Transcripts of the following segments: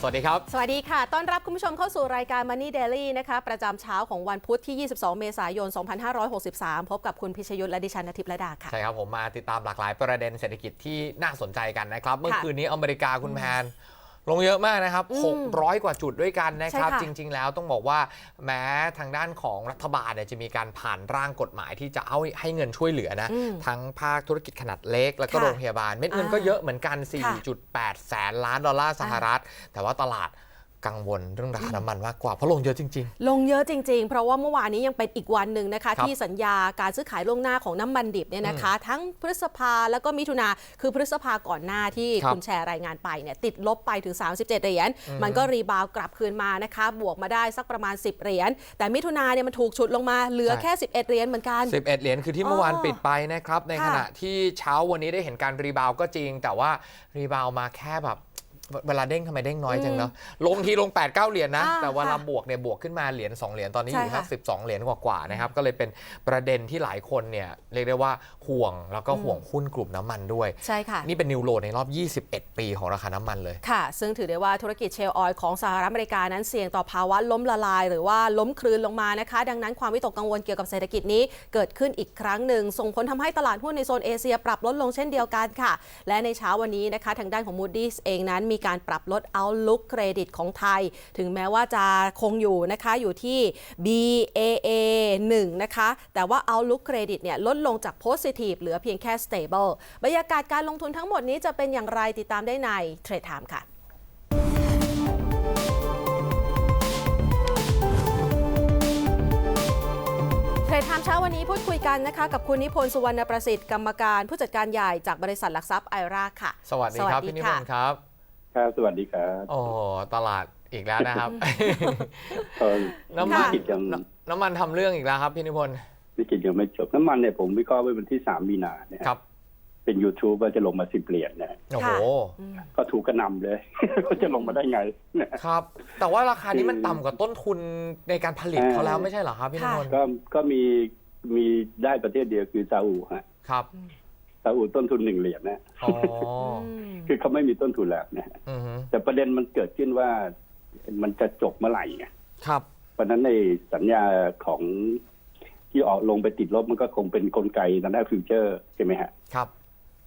สวัสดีครับ สวัสดีค่ะ ต้อนรับคุณผู้ชมเข้าสู่รายการ Money Daily นะคะ ประจำเช้าของวันพุธที่ 22 เมษายน 2563 พบกับคุณพิชยุทธและดิฉันนทิพย์ระดาค่ะ ใช่ครับผมมาติดตามหลากหลายประเด็นเศรษฐกิจที่น่าสนใจกันนะครับ เมื่อคืนนี้อเมริกาคุณแพน ลงเยอะมากนะครับอืม600 กว่าจุดด้วยกันนะครับใช่ค่ะจริง ๆ แล้วต้องบอกว่าแม้ทางด้านของรัฐบาลเนี่ยจะมีการผ่านร่างกฎหมายที่จะเอาให้เงินช่วยเหลือนะอืมทั้งภาคธุรกิจขนาดเล็ก แล้วก็ค่ะโรงพยาบาล เม็ดเงินอ่าก็เยอะเหมือนกันค่ะ4.8 แสนล้านดอลลาร์สหรัฐ แต่ว่าตลาด กังวลเรื่องราคาน้ำมันมากกว่าเพราะลงเยอะจริง ลงเยอะจริง ๆ เพราะว่าเมื่อวานนี้ยังเป็นอีกวันหนึ่งนะคะ ครับที่สัญญาการซื้อขายล่วงหน้าของน้ำมันดิบเนี่ยนะคะ ทั้งพฤษภาแล้วก็มิถุนาคือพฤษภาก่อนหน้าที่ครับคุณแชร์รายงานไปเนี่ยติดลบไปถึง 37 เหรียญอืม มันก็รีบาวด์กลับคืนมานะคะ บวกมาได้สักประมาณ 10 เหรียญแต่มิถุนาเนี่ยมันถูกฉุดลงมาเหลือใช่แค่ 11 เหรียญเหมือนกัน11 เหรียญคือที่เมื่อวานอ๋อปิดไปนะครับ ในค่ะ ขณะที่เช้าวันนี้ได้เห็นการรีบาวด์ก็จริง แต่ว่ารีบาวด์มาแค่แบบ เวลาเด้งทำไมเด้งน้อยจังเนาะลงทีลง 8 9 เหรียญนะ อ่าแต่เวลาค่ะบวกเนี่ยบวกขึ้นมาเหรียญ2เหรียญตอนนี้อยู่ใช่สัค่ะก12เหรียญกว่าๆนะครับก็เลยเป็นประเด็นที่หลายคนเนี่ยเรียกได้ว่า ห่วง แล้วก็ห่วงหุ้นกลุ่มน้ำมันด้วย ใช่ค่ะ นี่เป็นนิวโรในรอบ 21 ปีของราคาน้ำมันเลย ค่ะ ซึ่งถือได้ว่าธุรกิจเชลออยล์ของสหรัฐอเมริกานั้นเสี่ยงต่อภาวะล้มละลาย หรือว่าล้มคลืนลงมานะคะ ดังนั้นความวิตกกังวลเกี่ยวกับเศรษฐกิจนี้เกิดขึ้นอีกครั้งหนึ่ง ส่งผลทำให้ตลาดหุ้นในโซนเอเชียปรับลดลงเช่นเดียวกันค่ะ และในเช้าวันนี้นะคะ ทางด้านของ Moody's เองนั้นมีการปรับลด Outlook เครดิตของไทย ถึงแม้ว่าจะคงอยู่นะคะอยู่ที่ BAA 1นะคะแต่ว่า Outlook เครดิตเนี่ยลดลงจาก Positive เหลือเพียงแค่ Stable บรรยากาศการลงทุนทั้งหมดนี้จะเป็นอย่างไรติดตามได้ใน Trade Time ค่ะเทรดไทม์เช้าวันนี้พูดคุยกันนะคะ กับคุณนิพนธ์สุวรรณประสิทธิ์กรรมการผู้จัดการใหญ่จากบริษัทหลักทรัพย์ไอราค่ะ สวัสดีครับพี่นิพนธ์ครับครับสวัสดีครับโอ้ตลาดอีกแล้วนะครับเออน้ำมันวิกฤตยังน้ำมันทำเรื่องอีกแล้วครับพี่นิพนธ์ วิกฤตยังไม่จบน้ำมันเนี่ยผมวิเคราะห์ไว้วันที่สามมีนาเนี่ยครับ เป็น YouTube ว่าจะลงมาสิบเหรียญนะโอ้โหค่ะก็ถูกกระหนำเลย ก็จะลงมาได้ไงเนี่ยครับ แต่ว่าราคานี้มันคือต่ำกว่าต้นทุนในการผลิตอ่าเขาแล้วไม่ใช่เหรอครับพี่นิค่ะพนธ์ก็ก็มีมีได้ประเทศเดียวคือซาอุฮะครับซาอุต้นทุนหนึ่งเหรียญนะอ๋อมคือเขาไม่มีต้นทุนแล้วนะอือฮึแต่ประเด็นมันเกิดขึ้นว่ามันจะจบเมื่อไหร่ไงครับเพราะฉะนั้นในสัญญาของ ที่ออกลงไปติดลบมันก็คงเป็นกลไกทางด้านฟิวเจอร์ใช่ไหมฮะครับ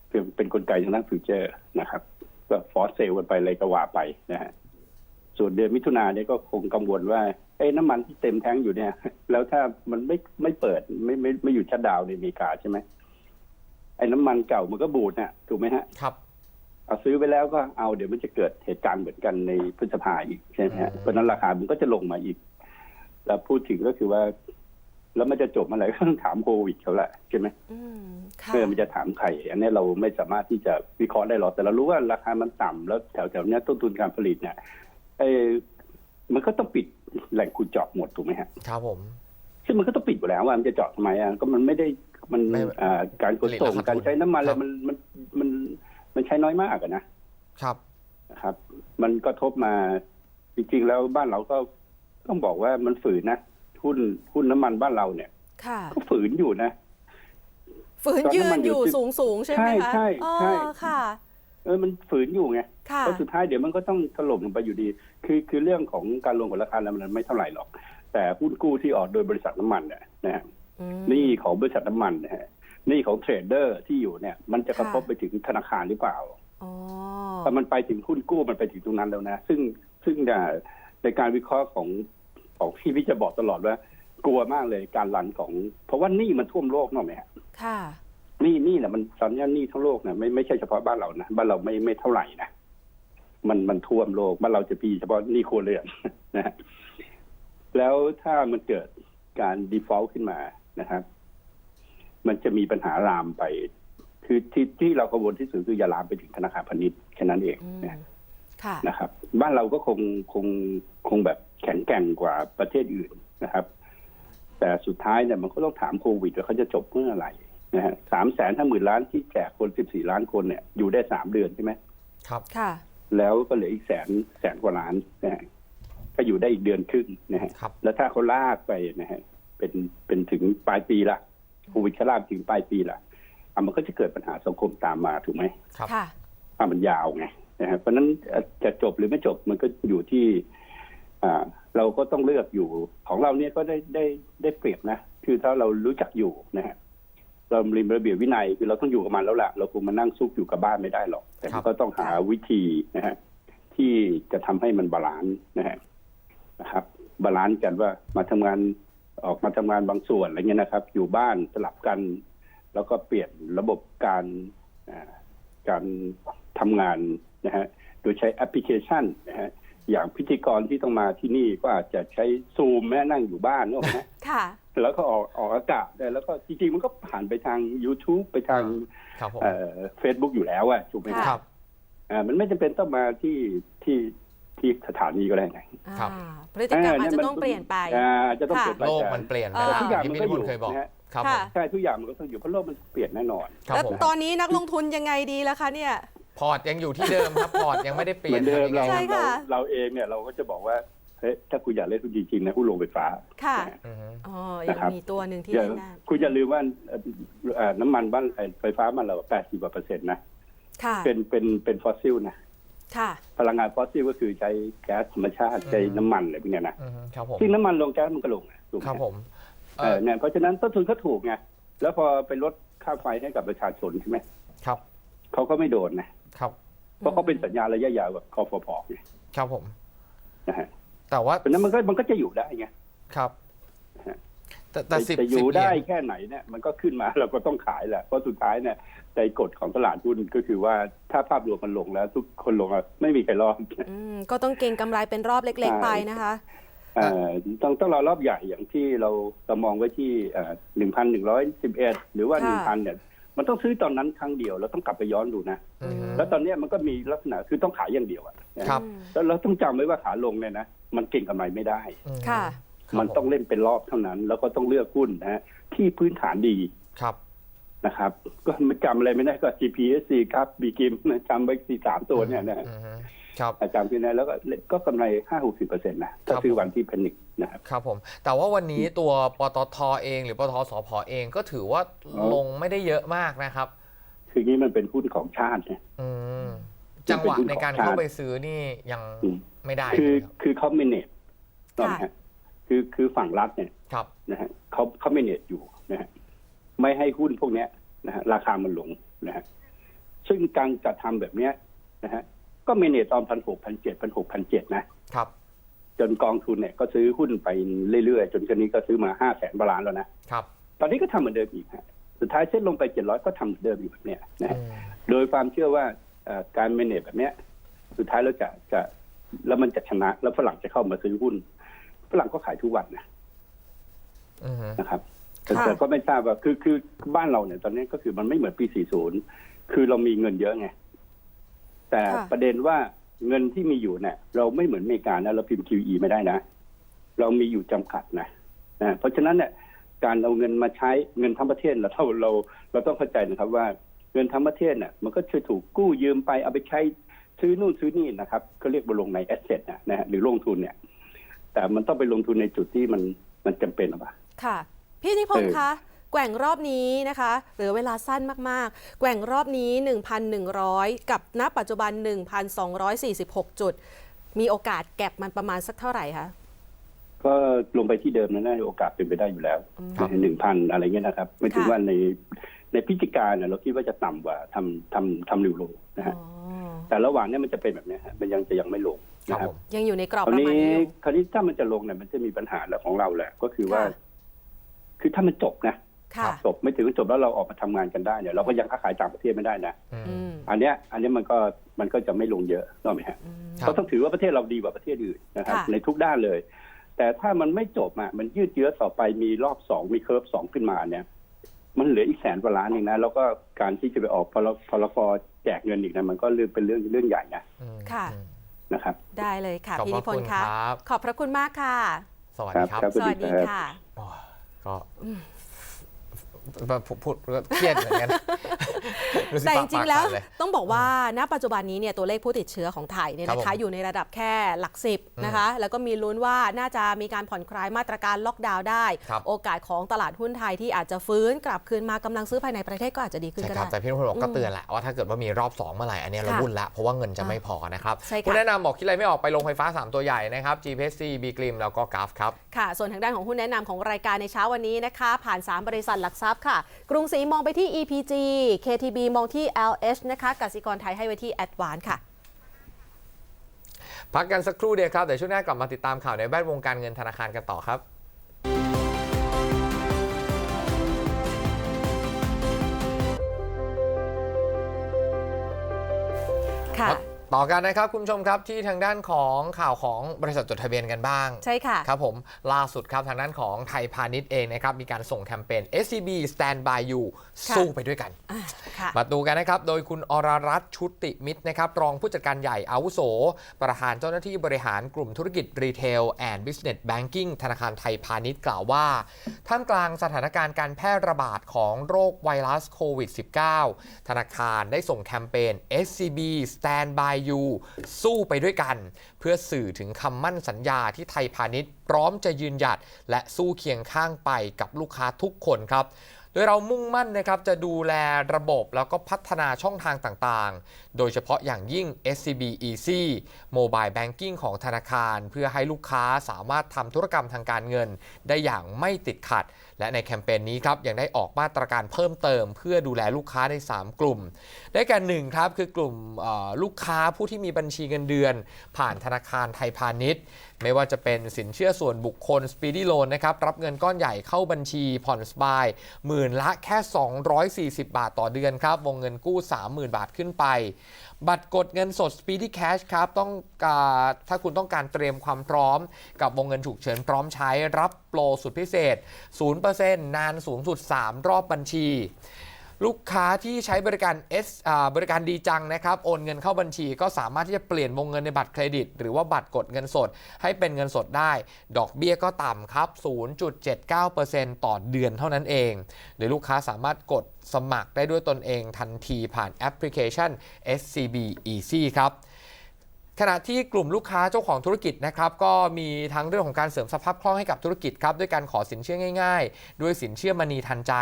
เป็นเป็นกลไกทางด้านฟิวเจอร์นะครับก็ฟอสเซลกันไปเลยก็ว่าไปนะฮะส่วนเดือนมิถุนาเนี่ยก็คงกังวลว่าเอ้น้ำมันที่เต็มแท้งอยู่เนี่ย แล้วถ้ามันไม่ไม่เปิดไม่ไม่ไม่อยู่ชัดดาวน์ในอเมริกาใช่ไหมไอ้น้ำมันเก่ามันก็บูดนะถูกไหมฮะครับเอาซื้อไปแล้วก็เอาเดี๋ยวมันจะเกิดเหตุการณ์เหมือนกันในพฤษภาอีกใช่ไหมฮะอืมเพราะฉะนั้นราคามันก็จะลงมาอีก แล้วพูดถึงก็คือว่า แล้วมันจะจบเมื่อไหร่ก็ต้องถามโควิดเขาแหละใช่ไหมอืมค่ะเออมันจะถามใครอันนี้เราไม่สามารถที่จะวิเคราะห์ได้หรอกแต่เรารู้ว่าราคามันต่ำแล้วแถวๆเนี้ยต้นทุนการผลิตเนี่ยเออมันก็ต้องปิดแหล่งขุดเจาะหมดถูกไหมฮะครับผม ซึ่งมันก็ต้องปิดอยู่แล้วว่ามันจะเจาะทำไมอะก็มันไม่ได้มันไม่อ่าการขนส่งผลิตราคาทุนการใช้น้ำมันอะไรครับมันมันมันมันใช้น้อยมากอะนะครับนะครับ มันก็ทบมาจริงๆแล้วบ้านเราก็ต้องบอกว่ามันฝืนนะ หุ้นหุ้นน้ำมันบ้านเราเนี่ยค่ะก็ฝืนอยู่นะ ฝืนตอนยืนั้นนมันออยู่ยู่ที่สูงสูงๆใช่ไหมคะใช่ใช่อ๋อค่ะ เออมันฝืนอยู่ไงค่ะแล้วสุดท้ายเดี๋ยวมันก็ต้องถล่มลงไปอยู่ดี คือคือเรื่องของการลงของราคาน้ำมันไม่เท่าไหร่หรอก แต่หุ้นกู้ที่ออกโดยบริษัทน้ำมันเนี่ยนะฮะอืมหนี่ของบริษัทน้ำมันนะฮะหนี่ของเทรดเดอร์ที่อยู่เนี่ย มันจะกระทบค่ะไปถึงธนาคารหรือเปล่าอ๋อถ้ามันไปถึงหุ้นกู้มันไปถึงตรงนั้นแล้วนะ ซึ่งซึ่งเนี่ยในการวิเคราะห์ของ ของพี่วิจะบอกตลอดว่า กลัวมากเลยการรันของ เพราะว่าหนี่มันท่วมโลกเนอะไหมฮะค่ะหนี่นี่แหละมันตอนนี้หนี่ทั้งโลกนะไม่ไม่ใช่เฉพาะบ้านเรานะบ้านเราไม่ไม่เท่าไหร่นะมันมันท่วมโลกบ้านเราจะมีเฉพาะหนี่ครัวเรือนนะฮะแล้วถ้ามันเกิดการ default ขึ้นมานะครับ มันจะมีปัญหาลามไป คือที่ที่เรากังวลที่สุดคืออย่าลามไปถึงธนาคารพาณิชย์แค่นั้นเองอืมนะค่ะนะครับ บ้านเราก็คงคงคงแบบ แข็งแกร่งกว่าประเทศอื่นนะครับ แต่สุดท้ายเนี่ยมันก็ต้องถามโควิดว่าเขาจะจบเมื่อไหร่นะฮะสามแสนห้าหมื่นล้านที่แจกคนสิบสี่ล้านคนเนี่ยอยู่ได้สามเดือนใช่ไหมครับค่ะ แล้วก็เหลืออีกแสนแสนกว่าล้านนะฮะก็อยู่ได้อีกเดือนครึ่งนะฮะครับแล้วถ้าเขาลากไปนะฮะเป็นเป็นถึงปลายปีละโควิดเขาลากถึงปลายปีละอะมันก็จะเกิดปัญหาสังคมตามมาถูกไหมครับค่ะอะมันยาวไงนะครับเพราะฉะนั้นจะจบหรือไม่จบมันก็อยู่ที่ อ่าเราก็ต้องเลือกอยู่ของเราเนี่ยก็ได้ได้ได้เปรียบนะคือถ้าเรารู้จักอยู่นะฮะเรามีระเบียบวินัยคือเราต้องอยู่กับมันแล้วล่ะ เราคงมานั่งซุกอยู่กับบ้านไม่ได้หรอก แต่ครับก็ต้องหาวิธีนะฮะที่จะทำให้มันบาลานซ์นะฮะนะครับ บาลานซ์กันว่ามาทำงานออกมาทำงานบางส่วนอะไรเงี้ยนะครับ อยู่บ้านสลับกัน แล้วก็เปลี่ยนระบบการอ่าการทำงานนะฮะโดยใช้แอปพลิเคชันนะฮะ อย่างพิธีกรที่ต้องมาที่นี่ก็อาจจะใช้ซูมแม่นั่งอยู่บ้านนึกออกไหมค่ะแล้วก็ออกออกอากาศได้แล้วก็จริงๆ มันก็ผ่านไปทาง YouTube ไปทางครับผมเฟซบุ๊กอยู่แล้วอะถูกไหมค่ะครับอ่ามันไม่จำเป็นต้องมาที่ที่ที่สถานีก็ได้ไงครับอ่าพฤติกรรมอาจจะต้องเปลี่ยนไปอ่าอาจจะต้องเปลี่ยนไปโลกแต่มันเปลี่ยนไปเออตามทุกอย่างที่มันพี่ก็นิพนอยู่ธ์เคยบอกนะฮะครับผค่ะมใช่ทุกอย่างมันก็ต้องอยู่เพราะโลกมันเปลี่ยนแน่นอนครับแล้วผมตอนนี้นักลงทุนยังไงดีล่ะคะเนี่ย พอร์ตยังอยู่ที่เดิมครับพอร์ตยังไม่ได้เปลี่เหยมืนอนเดิมทำยังเราไงใช่ค่ะเราเราเองเนี่ยเราก็จะบอกว่าเฮ้ยถ้าคุณอยากเล่นหุ้นจริงๆนะหุ้นโรงไฟฟ้า ค่ะอือฮึ อ๋อยังนะครับ มีตัวหนึ่งที่อย่าเล่นได้คุณอย่าลืมว่าเอ่อเอ่อน้ำมันบ้านเอ่อไฟฟ้ามันเราแปดสิบกว่าเปอร์เซ็นต์นะค่ะเป็นเป็นเป็นฟอสซิลนะค่ะ พลังงานฟอสซิลก็คือใช้แก๊สธรรมชาติใช้น้ำมันอะไรพวกเนี้ยนะอือฮึครับผมซึ่งน้ำมันลงแก๊สมันก็ลงนะถูกไหมครับผมเออเนี่ยเพราะฉะนั้นต้นทุนก็ถูกไงแล้วพอไปลดค่าไฟให้กับประชาชนใช่ไหมครับ เขาก็ไม่โดนนะ ครับเพราะเขาเป็นสัญญาระยะยาวกับคอฟพไงครับผมนะฮะแต่ว่าเพราะฉะนั้นมันก็มันก็จะอยู่ได้ไงครับฮะแต่แต่สิบจะอสิบยู่เหรีได้ยญแค่ไหนเนี่ยมันก็ขึ้นมาเราก็ต้องขายแหละเพราะสุดท้ายเนี่ยใจกฎของตลาดหุ้นก็คือว่าถ้าภาพรวมมันลงแล้ว ทุกคนลงอะไม่มีใครรอดอืมก็ต้องเก็งกำไรเป็นรอบเล็ก ๆ ไปนะคะเอ่อต้องต้องรอรอบใหญ่อย่างที่เราเรามองไว้ที่หนึ่งพันหนึ่งร้อยสิบเอ็ดหรือว่าหนึ่งค่ะพันเนี่ย มันต้องซื้อตอนนั้นครั้งเดียว เราต้องกลับไปย้อนดูนะ อือฮึแล้วตอนเนี้ยมันก็มีลักษณะคือต้องขายอย่างเดียวอะนะครับอืมแล้วเราต้องจำไว้ว่าขาลงเนี่ยนะมันเก่งกำไรไม่ได้ อืมค่ะ ครับมันต้องเล่นเป็นรอบเท่านั้น แล้วก็ต้องเลือกหุ้นนะฮะที่พื้นฐานดีครับ นะครับ ก็ไม่จำอะไรไม่ได้ก็ GPSC ครับบีกิมจำไว้สี่สามตัวเนี่ยนะฮะ อือฮึ ครับจำที่นั้นแล้วก็ก็กำไรห้าหกสิบเปอร์เซ็นต์นะถ้าครับซื้อวันที่เพนิกนะครับครับผมแต่ว่าวันนี้ตัวปตทเองหรือปตทสพเองก็ถือว่าอ๋อลงไม่ได้เยอะมากนะครับ คือนี้มันเป็นหุ้นของชาติเนี่ยอืมจังหวะในการเข้าไปซื้อนี่ยังอืมไม่ได้ คือใช่ไหมครับคือเขาเมเนจตอนนะฮะคือคือฝั่งรัฐเนี่ยครับนะฮะเขาเขาเมเนจอยู่นะฮะไม่ให้หุ้นพวกเนี้ยนะฮะราคามันลงนะฮะซึ่งการจัดทำแบบเนี้ยนะฮะ ก็เมเนจตอนพันหกพันเจ็ดพันหกพันเจ็ดนะครับ จนกองทุนเนี่ยก็ซื้อหุ้นไปเรื่อยๆ จนกันนี้ก็ซื้อมาห้าแสนบาลานแล้วนะครับ ตอนนี้ก็ทำเหมือนเดิมอีกฮะสุดท้ายเซ็ตลงไปเจ็ดร้อยก็ทำเหมือนเดิมอยู่แบบเนี้ยนะฮะอืมโดยความเชื่อว่าเอ่อการเมเนจแบบเนี้ย สุดท้ายแล้วจะจะแล้วมันจะชนะ แล้วฝรั่งจะเข้ามาซื้อหุ้นฝรั่งก็ขายทุกวันนะอือฮึนะครับแต่ค่ะแต่ก็ไม่ทราบว่าคือคือบ้านเราเนี่ยตอนนี้ก็คือมันไม่เหมือนปี 40 คือเรามีเงินเยอะไง แต่ค่ะประเด็นว่าเงินที่มีอยู่เนี่ยเราไม่เหมือนอเมริกานะเราพิมพ์ QE ไม่ได้นะ เรามีอยู่จำกัดนะนะเพราะฉะนั้นเนี่ยการเอาเงินมาใช้เงินทั้งประเทศเราเราเราเราต้องเข้าใจนะครับว่าเงินทั้งประเทศเนี่ยมันก็ช่วยถูกกู้ยืมไปเอาไปใช้ซื้อนู่นซื้อนี่นะครับก็เรียกว่าลงในแอสเซทนะนะฮะหรือลงทุนเนี่ย แต่มันต้องไปลงทุนในจุดที่มันมันจำเป็นหรือเปล่าค่ะ พี่นิพนธ์เออคะ แกว่งรอบนี้นะคะเหรือเวลาสั้นมากๆ แกว่งรอบนี้ 1,100 กับณปัจจุบัน 1,246 จุด มีโอกาสแก็บมันประมาณสักเท่าไหร่คะก็ลงไปที่เดิมนะน่าจะโอกาสเป็นไปได้อยู่แล้วครับหนึ่งพันอะไรเงี้ยนะครับ ไม่ถึงค่ะว่าในในพิจิการเนี่ยเราคิดว่าจะต่ำกว่าทำทำทำริวโลนะฮะอ๋อแต่ระหว่างเนี้มันจะเป็นแบบเนี้ยฮะมันยังจะยังไม่ลงครับนะครัผบมยังอยู่ในกรอบคราวประมาณนี้นี้อยู่คราวนี้ถ้ามันจะลงเนี่ยมันจะมีปัญหาแล้วของเราแหละ ก็คือว่าค่ะคือถ้ามันจบนะค่ะ จบไม่ถึงจบแล้วเราออกมาทำงานกันได้เนี่ยเราก็ยังค้าขายต่างประเทศไม่ได้นะอืมอืมอันเนี้ยอันเนี้ยมันก็มันก็จะไม่ลงเยอะนกออกไหมฮะอืมครับเขาต้องถือว่าประเทศเราดีกว่าประเทศอื่นนะครับค่ะในทุกด้านเลย แต่ถ้ามันไม่จบอะมันยืดเยื้อต่อไปมีรอบสองมีเคิร์ฟสองขึ้นมาเนี่ย มันเหลืออีกแสนกว่าล้านเองนะแล้วก็การที่จะไปออกพลพลฟแจกเงินอีกนะมันก็เรื่องเป็นเรื่องเรื่องใหญ่นะอืมค่ะอืมนะครับ ได้เลยค่ะขอบพี่พนิระพนคุณธ์คคะรับขอบพระคุณมากค่ะ สวัสครัดีบครับครับสวัสดีค่ะโอ้ก็พูดพูดเครียดเหมือนกันดูสิแต่จปากริงๆแล้วปากสั่นเยต้องบอกว่าณปัจจุบันนี้เนี่ยตัวเลขผู้ติดเชื้อของไทยเนี่ยครับนะคะผมอยู่ในระดับแค่หลักสิบนะคะแล้วก็มีลุ้นว่าน่าจะมีการผ่อนคลายมาตรการล็อกดาวน์ได้ครับโอกาสของตลาดหุ้นไทยที่อาจจะฟื้นกลับคืนมากำลังซื้อภายในประเทศก็อาจจะดีขึ้นใช่ก็ครับได้แต่พี่นุ่นบอกก็เตือนแหละว่าถ้าเกิดว่ามีรอบ2เมื่อไหร่อันเนี้ยเราค่ะวุ่นละเพราะว่าเงินจะไม่พอนะครับใช่ค่ะคุณแนะนำบอกคิดอะไรไม่ออกไปลงไฟฟ้า 3 ตัวใหญ่นะครับ GPC B กริมแล้วก็กราฟครับค่ะส่วนทางด้านของหุ้นแนะนำของรายการในเช้าวันนี้นะคะผ่าน 3 บริษัทหลักทรัพย์ค่ะ กรุงศรีมองไปที่ EPG KTB มองที่ LH นะคะกสิกรไทยให้ไว้ที่ Advance ค่ะพักกันสักครู่เดียวครับเดี๋ยวช่วงหน้ากลับมาติดตามข่าวในแวดวงการเงินธนาคารกันต่อครับ ต่อกันนะครับคุณผู้ชมครับที่ทางด้านของข่าวของบริษัทจดทะเบียนกันบ้าง ใช่ค่ะครับผมล่าสุดครับทางด้านของไทยพาณิชย์เองนะครับมีการส่งแคมเปญ SCB Stand by You ค่ะสู้ไปด้วยกันอ่าค่ะมาดูกันนะครับโดยคุณอรรัตน์ชุติมิตรนะครับรองผู้จัดการใหญ่อาวุโส ประธานเจ้าหน้าที่บริหารกลุ่มธุรกิจรีเทลแอนด์บิสเนสแบงกิ้งธนาคารไทยพาณิชย์กล่าวว่า ท่ามกลางสถานการณ์การแพร่ระบาดของโรคไวรัสโควิด -19 ธนาคารได้ส่งแคมเปญ SCB Stand by You สู้ไปด้วยกัน เพื่อสื่อถึงคำมั่นสัญญาที่ไทยพาณิชย์พร้อมจะยืนหยัด และสู้เคียงข้างไปกับลูกค้าทุกคนครับโดยเรามุ่งมั่นนะครับจะดูแลระบบแล้วก็พัฒนาช่องทางต่างๆ โดยเฉพาะอย่างยิ่ง SCB Easy Mobile Banking ของธนาคาร เพื่อให้ลูกค้าสามารถทำธุรกรรมทางการเงิน ได้อย่างไม่ติดขัด และในแคมเปญนี้ครับยังได้ออกมาตรการเพิ่มเติม เพื่อดูแลลูกค้าใน 3 กลุ่ม ได้แก่หนึ่งครับคือกลุ่มลูกค้าผู้ที่มีบัญชีเงินเดือน ผ่านธนาคารไทยพาณิชย์ ไม่ว่าจะเป็นสินเชื่อส่วนบุคคล Speedy Loan นะครับรับเงินก้อนใหญ่เข้าบัญชีผ่อนสบาย หมื่นละแค่ 240 บาทต่อเดือนครับวงเงินกู้ 30,000 บาทขึ้นไป บัตรกดเงินสด Speedy Cash ครับต้องการถ้าคุณต้องการเตรียมความพร้อม กับวงเงินฉุกเฉินพร้อมใช้รับโปรสุดพิเศษ 0%นานสูงสุด 3 รอบบัญชี ลูกค้าที่ใช้บริการ S อ่าบริการดีจังนะครับ โอนเงินเข้าบัญชีก็สามารถที่จะเปลี่ยนวงเงินในบัตรเครดิต หรือว่าบัตรกดเงินสด ให้เป็นเงินสดได้ ดอกเบี้ยก็ต่ำครับ 0.79%ต่อเดือนเท่านั้นเองโดยลูกค้าสามารถกดสมัครได้ด้วยตนเองทันทีผ่านแอปพลิเคชัน SCB Easy ครับ ขณะที่กลุ่มลูกค้าเจ้าของธุรกิจนะครับก็มีทั้งเรื่องของการเสริมสภาพคล่องให้กับธุรกิจครับด้วยการขอสินเชื่อง่ายๆ ด้วยสินเชื่อมณีทันใจ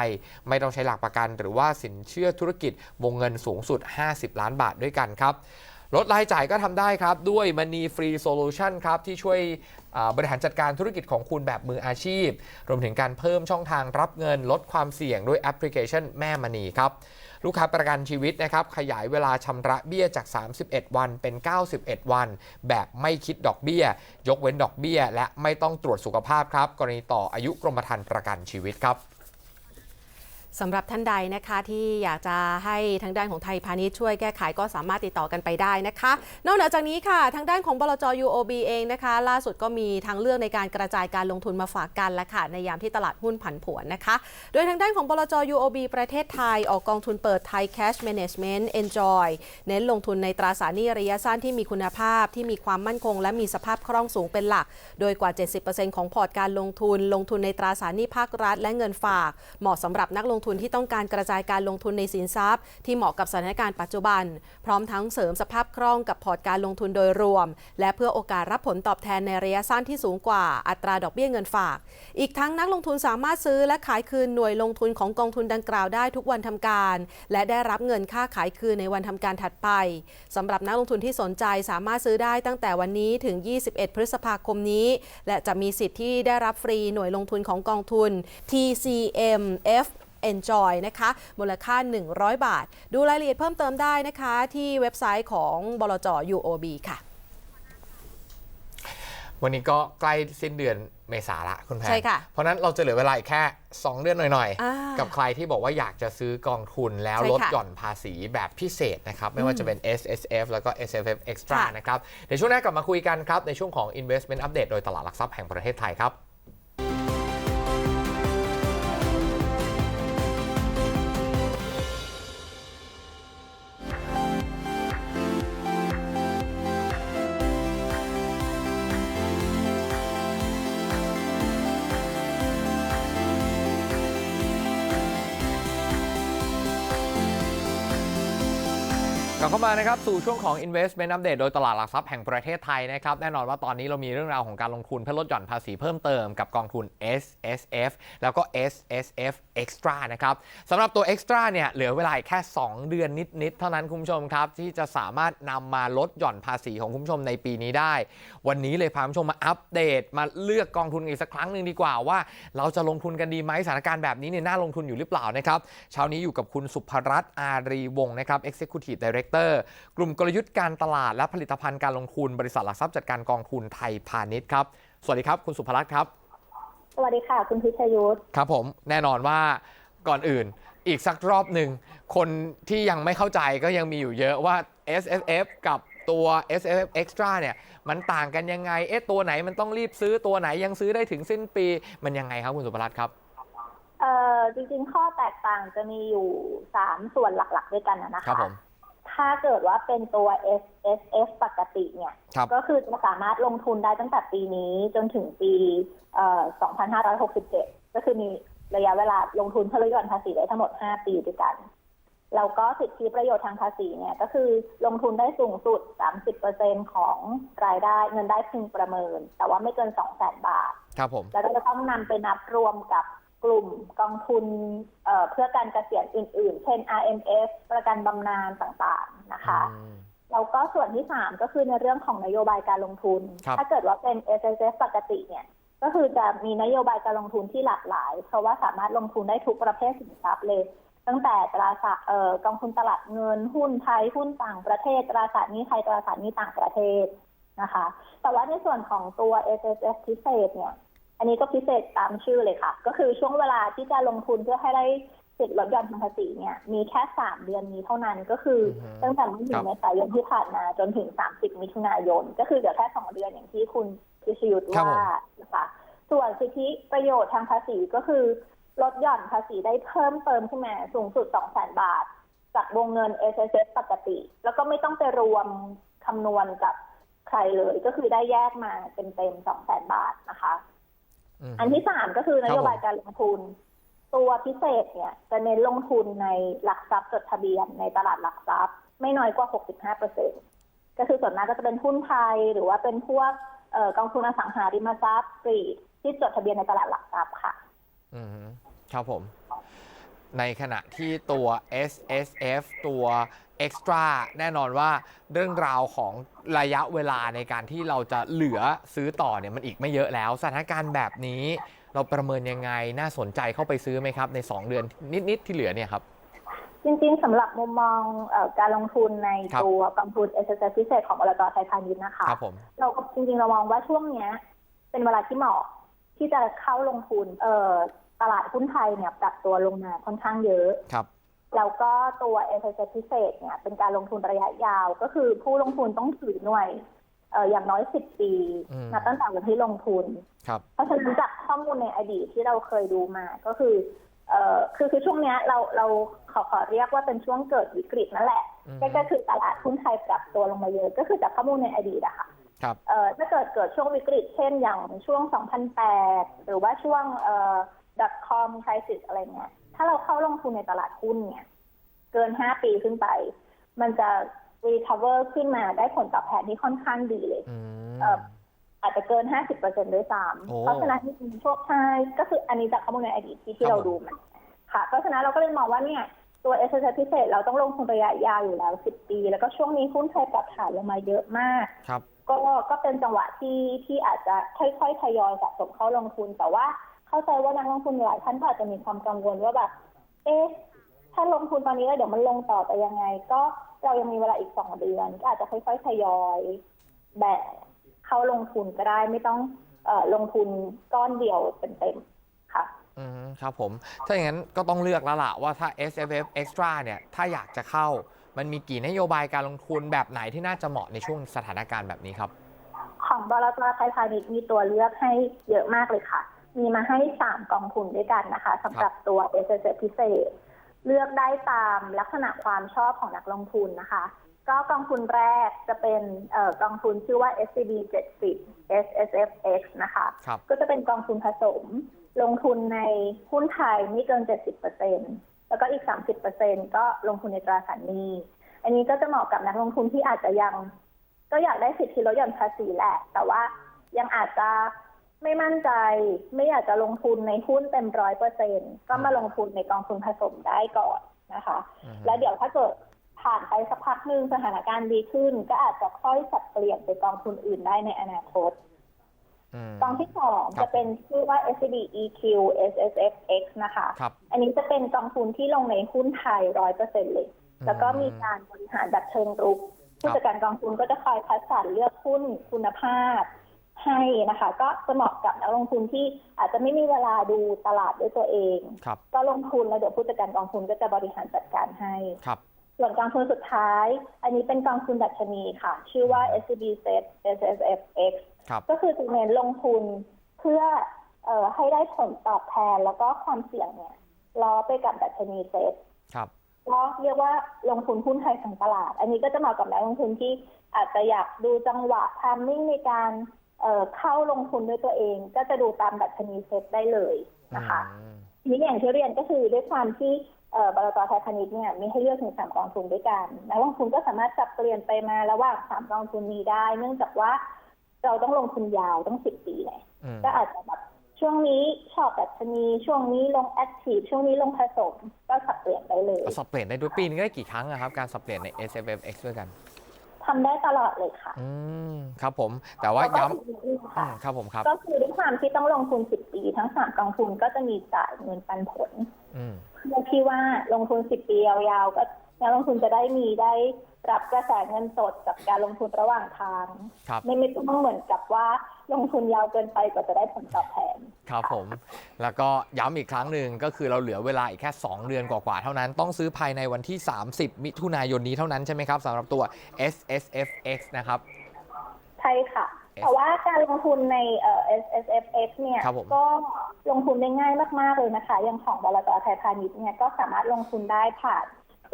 ไม่ต้องใช้หลักประกัน หรือว่าสินเชื่อธุรกิจวงเงินสูงสุด 50 ล้านบาทด้วยกันครับลดรายจ่ายก็ทำได้ครับ ด้วย Money Free Solution ครับ ที่ช่วยบริหารจัดการธุรกิจของคุณแบบมืออาชีพ รวมถึงการเพิ่มช่องทางรับเงินลดความเสี่ยงด้วยแอปพลิเคชันแม่มณีครับ ลูกค้าประกันชีวิตนะครับขยายเวลาชำระเบี้ยจาก 31 วันเป็น 91 วัน แบบไม่คิดดอกเบี้ย ยกเว้นดอกเบี้ย และไม่ต้องตรวจสุขภาพครับ กรณีต่ออายุกรมธรรม์ประกันชีวิตครับ สำหรับท่านใดนะคะที่อยากจะให้ทางด้านของไทยพาณิชย์ช่วยแก้ไขก็สามารถติดต่อกันไปได้นะคะ นอกจากนี้ค่ะ ทางด้านของบลจ UOB เองนะคะ ล่าสุดก็มีทางเลือกในการกระจายการลงทุนมาฝากกันและค่ะในยามที่ตลาดหุ้นผันผวนนะคะ โดยทางด้านของบลจ UOB ประเทศไทยออกกองทุนเปิดไทย Cash Management Enjoy เน้นลงทุนในตราสารหนี้ระยะสั้นที่มีคุณภาพที่มีความมั่นคง และมีสภาพคล่องสูงเป็นหลัก โดยกว่า 70%ของพอร์ตการลงทุน ลงทุนในตราสารหนี้ภาครัฐ และเงินฝากเหมาะสำหรับนักลงทุนที่ต้องการกระจายการลงทุนในสินทรัพย์ ที่เหมาะกับสถานการณ์ปัจจุบัน พร้อมทั้งเสริมสภาพคล่องกับพอร์ตการลงทุนโดยรวม และเพื่อโอกาสรับผลตอบแทนในระยะสั้นที่สูงกว่าอัตราดอกเบี้ยเงินฝาก อีกทั้งนักลงทุนสามารถซื้อและขายคืนหน่วยลงทุนของกองทุนดังกล่าวได้ทุกวันทำการ และได้รับเงินค่าขายคืนในวันทำการถัดไปสำหรับนักลงทุนที่สนใจสามารถซื้อได้ตั้งแต่วันนี้ถึง 21 พฤษภาคมนี้ และจะมีสิทธิ์ที่ได้รับฟรีหน่วยลงทุนของกองทุน TCMF Enjoy นะคะ มูลค่า 100 บาท ดูรายละเอียดเพิ่มเติมได้นะคะ ที่เว็บไซต์ของบลจ UOB ค่ะ วันนี้ก็ใกล้สิ้นเดือนเมษาละคุณแพนใช่ค่ะเพราะฉะนั้นเราจะเหลือเวลาอีกแค่ 2 เดือนหน่อยอ่าๆ กับใครที่บอกว่าอยากจะซื้อกองทุนแล้วใช่ลดค่ะหย่อนภาษีแบบพิเศษนะครับ ไม่ว่าจะเป็น S S F แล้วก็ S F F Extra ค่ะ นะครับเดี๋ยวช่วงหน้ากลับมาคุยกันครับ ในช่วงของ Investment Update โดยตลาดหลักทรัพย์แห่งประเทศไทยครับามานะครับสู่ช่วงของ Investment Update โดยตลาดหลักทรัพย์แห่งประเทศไทยนะครับแน่นอนว่าตอนนี้เรามีเรื่องราวของการลงทุนเพื่อลดหย่อนภาษีเพิ่มเติมกับกองทุน S S F แล้วก็ S S F Extra นะครับสำหรับตัว Extra เนี่ยเหลือเวลาแค่ 2 เดือนนิด ๆ เท่านั้นคุณผู้ชมครับ ที่จะสามารถนำมาลดหย่อนภาษีของคุณผู้ชมในปีนี้ได้ วันนี้เลยพาคุณผู้ชมมาอัปเดต มาเลือกกองทุนอีกสักครั้งหนึ่งดีกว่าว่า เราจะลงทุนกันดีไหมสถานการณ์แบบนี้เนี่ยน่าลงทุนอยู่หรือเปล่านะครับเช้านี้อยู่กับคุณสุภรัตน์อารีวงศ์นะครับ Executive Director กลุ่มกลยุทธ์การตลาดและผลิตภัณฑ์การลงทุนบริษัทหลักทรัพย์จัดการกองทุนไทยพาณิชย์ครับ สวัสดีครับ คุณสุภรัตน์ครับ สวัสดีค่ะ คุณพิชยุทธครับผมแน่นอนว่าก่อนอื่นอีกสักรอบหนึ่ง คนที่ยังไม่เข้าใจก็ยังมีอยู่เยอะว่า S F F กับตัว S F F Extra เนี่ยมันต่างกันยังไง เอ๊ะตัวไหนมันต้องรีบซื้อตัวไหนยังซื้อได้ถึงสิ้นปีมันยังไงครับคุณสุภรัตน์ครับเอ่อจริงๆ ข้อแตกต่างจะมีอยู่สามส่วนหลักๆ ด้วยกันนะนะครัคะบผม ถ้าเกิดว่าเป็นตัว S S F ปกติเนี่ยครับก็คือจะสามารถลงทุนได้ตั้งแต่ปีนี้จนถึงปีเอ่อ2567 ก็คือมีระยะเวลาลงทุนเพื่อลดหย่อนภาษีได้ทั้งหมด 5 ปีด้วยกัน แล้วก็สิทธิประโยชน์ทางภาษีเนี่ย ก็คือลงทุนได้สูงสุด 30%ของรายได้เงินได้พึงประเมิน แต่ว่าไม่เกิน 200,000 บาท ครับผม แล้วก็จะต้องนำไปนับรวมกับ กลุ่มกองทุนเอ่อเพื่อการเกษียณอื่น ๆ เช่น RMF ประกันบำนาญต่างๆนะคะอืมแล้วก็ส่วนที่สามก็คือในเรื่องของนโยบายการลงทุนครับถ้าเกิดว่าเป็น S S F ปกติเนี่ย ก็คือจะมีนโยบายการลงทุนที่หลากหลาย เพราะว่าสามารถลงทุนได้ทุกประเภทสินทรัพย์เลย ตั้งแต่ตราสารเอ่อกองทุนตลาดเงิน หุ้นไทย หุ้นต่างประเทศ ตราสารหนี้ไทย ตราสารหนี้ต่างประเทศนะคะ แต่ว่าในส่วนของตัว S S F พิเศษเนี่ย อันนี้ก็พิเศษตามชื่อเลยค่ะ ก็คือช่วงเวลาที่จะลงทุนเพื่อให้ได้สิทธิ์ลดหย่อนทางภาษีเนี่ยมีแค่สามเดือนนี้เท่านั้นก็คือออฮึตั้งแต่เมื่อถึครังบเมษายนที่ผ่านมาจนถึง30มิถุนายน ก็คือเหลือแค่สองเดือนอย่างที่คุณพิชยุทธ์ว่านะคะส่วนสิทธิประโยชน์ทางภาษีก็คือ ลดหย่อนภาษีได้เพิ่มเติมขึ้นมาสูงสุด200,000บาท จากวงเงิน S S S ปกติ แล้วก็ไม่ต้องไปรวมคำนวณกับใครเลย ก็คือได้แยกมาเต็มๆ200,000บาทนะคะม อันที่สามก็คือนโยบายครับผมการลงทุน ตัวพิเศษเนี่ยจะเน้นลงทุนในหลักทรัพย์จดทะเบียนในตลาดหลักทรัพย์ ไม่น้อยกว่า 65เปอร์เซ็นก็คือส่วนมากก็จะเป็นหุ้นไทย หรือว่าเป็นพวกเอ่อกองทุนอสังหาริมทรัพย์กรีดที่จดทะเบียนในตลาดหลักทรัพย์ค่ะ อืมครับผม ในขณะที่ตัว S S F ตัว Extra แน่นอนว่าเรื่องราวของระยะเวลาในการที่เราจะเหลือซื้อต่อเนี่ยมันอีกไม่เยอะแล้ว สถานการณ์แบบนี้เราประเมินยังไงน่าสนใจเข้าไปซื้อไหมครับ ใน 2 เดือนนิด ๆ ที่เหลือเนี่ยครับ จริง ๆสำหรับมุมมองเออการลงทุนในครับตัวกองทุน S S F พิเศษของบลจไทยพาณิชย์นะคะครับผมเราก็จริง ๆ เรามองว่าช่วงเนี้ย เป็นเวลาที่เหมาะที่จะเข้าลงทุนเอ่อ ตลาดหุ้นไทยเนี่ยปรับตัวลงมาค่อนข้างเยอะครับแล้วก็ตัว s s พิเศษเนี่ยเป็นการลงทุนระยะยาว ก็คือผู้ลงทุนต้องถือหน่วยเอ่ออย่างน้อย10ปีอืมนับตั้งแต่วันที่ลงทุนครับเพราะฉะนั้นจากข้อมูลในอดีตที่เราเคยดูมาก็คือเอ่อคือคือช่วงเนี้ยเราเราขอขอเรียกว่าเป็นช่วงเกิดวิกฤตนั่นแหละอืมก็คือตลาดหุ้นไทยปรับตัวลงมาเยอะก็คือจากข้อมูลในอดีตอะค่ะครับเอ่อถ้าเกิดเกิดช่วงวิกฤต เช่นอย่างช่วง 2008 หรือว่าช่วงเอ่อ .com crisis อะไรเงี้ย ถ้าเราเข้าลงทุนในตลาดหุ้นเนี่ย เกิน5ปีขึ้นไป มันจะ recover ขึ้นมาได้ผลตอบแทนที่ค่อนข้างดีเลยอืมเอ่ออาจจะเกิน 50%ด้วยซ้โอ้ำเพราะฉะนั้นที่โชคใช่ก็คืออันนี้จากข้อมูลในอดีตที่ที่ครับเราดูมาค่ะ เพราะฉะนั้นเราก็เลยมองว่าเนี่ยตัว s s พิเศษเราต้องลงทุนระยะยาวอยู่แล้ว 10 ปี แล้วก็ช่วงนี้หุ้นไทยปรับฐานลงมาเยอะมากครับก็ก็เป็นจังหวะที่ที่อาจจะค่อยๆทยอยสะสมเข้าลงทุนแต่ว่า เข้าใจว่านักลงทุนหลายท่านก็อาจจะมีความกังวลว่าแบบเอ๊ะถ้าลงทุนตอนนี้แล้วเดี๋ยวมันลงต่อไปยังไง ก็เรายังมีเวลาอีกสองเดือนก็อาจจะค่อยๆทยอยแบกเข้าลงทุนก็ได้ไม่ต้องเอ่อลงทุนก้อนเดียวเต็มๆค่ะอืมครับผม ถ้าอย่างนั้นก็ต้องเลือกแล้วล่ะว่าถ้า S F F Extra เนี่ยถ้าอยากจะเข้ามันมีกี่นโยบายการลงทุนแบบไหนที่น่าจะเหมาะในช่วงสถานการณ์แบบนี้ครับ ของบลจไทยพาณิชย์มีตัวเลือกให้เยอะมากเลยค่ะ มีมาให้สามกองทุนด้วยกันนะคะสำหรับตัว s s พิเศษ เลือกได้ตามลักษณะความชอบของนักลงทุนนะคะ ก็กองทุนแรกจะเป็นเอ่อกองทุนชื่อว่า SCB 70 SSFX นะคะครับก็จะเป็นกองทุนผสม ลงทุนในหุ้นไทยไม่เกิน 70%แล้วก็อีก 30%ก็ลงทุนในตราสารหนี้อันนี้ก็จะเหมาะกับนักลงทุนที่อาจจะยัง ก็อยากได้สิทธิลดหย่อนภาษีแหละ แต่ว่ายังอาจจะ ไม่มั่นใจไม่อยากจะลงทุนในหุ้นเต็มร้อยเปอร์เซ็นก็มาลงทุนในกองทุนผสมได้ก่อนนะคะอืมแล้วเดี๋ยวถ้าเกิดผ่านไปสักพักหนึ่งสถานการณ์ดีขึ้น ก็อาจจะค่อยสับเปลี่ยนไปกองทุนอื่นได้ในอนาคตอืมกองที่สองครับจะเป็นชื่อว่า SCB EQ SSFX นะคะครับอันนี้จะเป็นกองทุนที่ลงในหุ้นไทยร้อยเปอร์เซ็นเลย แล้วก็มีการบริหารแบบเชิงรุก ผู้จัดการกองทุนก็จะคอยคัดสรรเลือกหุ้นคุณภาพ ให้นะคะ ก็จะเหมาะกับนักลงทุนที่อาจจะไม่มีเวลาดูตลาดด้วยตัวเองครับก็ลงทุนแล้วเดี๋ยวผู้จัดการกองทุนก็จะบริหารจัดการให้ครับส่วนกองทุนสุดท้าย อันนี้เป็นกองทุนดัชนีค่ะ ชื่อว่า SCB Set SSFX ครับก็คือจะเน้นลงทุนเพื่อเอ่อให้ได้ผลตอบแทนแล้วก็ความเสี่ยงเนี่ยล้อไปกับดัชนีเซ็ตครับก็เรียกว่าลงทุนหุ้นไทยทั้งตลาด อันนี้ก็จะเหมาะกับนักลงทุนที่อาจจะอยากดูจังหวะทามมิ่งในการ เอ่อเข้าลงทุนด้วยตัวเอง ก็จะดูตามดัชนีเซ็ตได้เลยนะคะอืมทีนี้อย่างที่เรียนก็คือด้วยความที่เอ่อบลจไทยพาณิชย์เนี่ยมีให้เลือกถึงสามกองทุนด้วยกันนักลงทุนก็สามารถสับเปลี่ยนไปมาระหว่างสามกองทุนนี้ได้ เนื่องจากว่าเราต้องลงทุนยาวต้องสิบปีเลยอืมก็อาจจะแบบช่วงนี้ชอบดัชนีช่วงนี้ลงแอคทีฟช่วงนี้ลงผสมก็สับเปลี่ยนได้เลยเอาสับเปลี่ยนได้ด้วยปีนึงได้กี่ครั้งอะครับการสับเปลี่ยนใน S F F X ด้วยกัน ทำได้ตลอดเลยค่ะ อืมครับผม แต่ว่าแล้วก็ย้อีกนิดนึงำอืค่ะมครับผมครับ ก็คือด้วยความที่ต้องลงทุน 10 ปี ทั้งสามกองทุนก็จะมีจ่ายเงินปันผลอืมเพื่อที่ว่าลงทุน 10 ปียาวๆก็นักลงทุนจะได้มีได้รับกระแสเงินสดกับการลงทุนระหว่างทาง ครับ ไม่ไม่ต้องเหมือนกับว่า ลงทุนยาวเกินไปกว่าจะได้ผลตอบแทน ครับผม แล้วก็ย้ำอีกครั้งหนึ่งก็คือเราเหลือเวลาอีกแค่ 2 เดือนกว่าๆ เท่านั้น ต้องซื้อภายในวันที่ 30 มิถุนายนนี้เท่านั้นใช่ไหมครับสำหรับตัว S S F X นะครับ ใช่ค่ะ S แต่ว่าการลงทุนในเอ่อ S S F X เนี่ยครับผม ก็ลงทุนได้ง่ายมาก ๆ เลยนะคะ อย่างของบลจไทยพาณิชย์เนี่ยก็สามารถลงทุนได้ผ่าน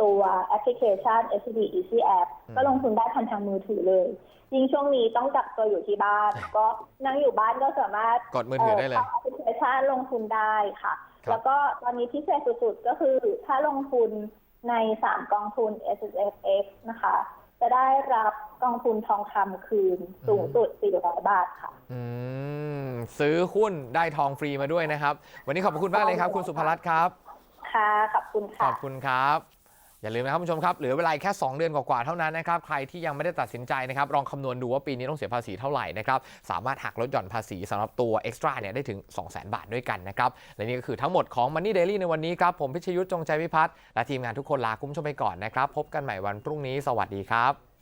ตัวแอปพลิเคชัน SCB Easy App ก็ลงทุนได้ผ่านทางมือถือเลย ยิ่งช่วงนี้ต้องกักตัวอยู่ที่บ้าน ก็นั่งอยู่บ้านก็สามารถกดมือถือได้เลยข้าแอปพลิเคชันลงทุนได้ค่ะครับแล้วก็ตอนนี้พิเศษสุดๆ ก็คือถ้าลงทุนใน3กองทุน S S F X นะคะ จะได้รับกองทุนทองคำคืนสูงสุด400บาทค่ะอืมซื้อหุ้นได้ทองฟรีมาด้วยนะครับ วันนี้ขอบพระคุณมากเลยครับ คุณสุภรัตน์ครับ ค่ะ ขอบคุณขค่ะอบคุณครับ อย่าลืมนะครับผู้ชมครับเหลือเวลาแค่ 2 เดือนกว่าๆเท่านั้นนะครับใครที่ยังไม่ได้ตัดสินใจนะครับลองคำนวณดูว่าปีนี้ต้องเสียภาษีเท่าไหร่นะครับสามารถหักลดหย่อนภาษีสำหรับตัวเอ็กซ์ตร้าเนี่ยได้ถึง 200,000 บาทด้วยกันนะครับและนี่ก็คือทั้งหมดของ Money Daily ในวันนี้ครับผมพิชยุทธ์จงใจวิพัฒน์และทีมงานทุกคนลาคุณผู้ชมไปก่อนนะครับพบกันใหม่วันพรุ่งนี้ สวัสดีครับ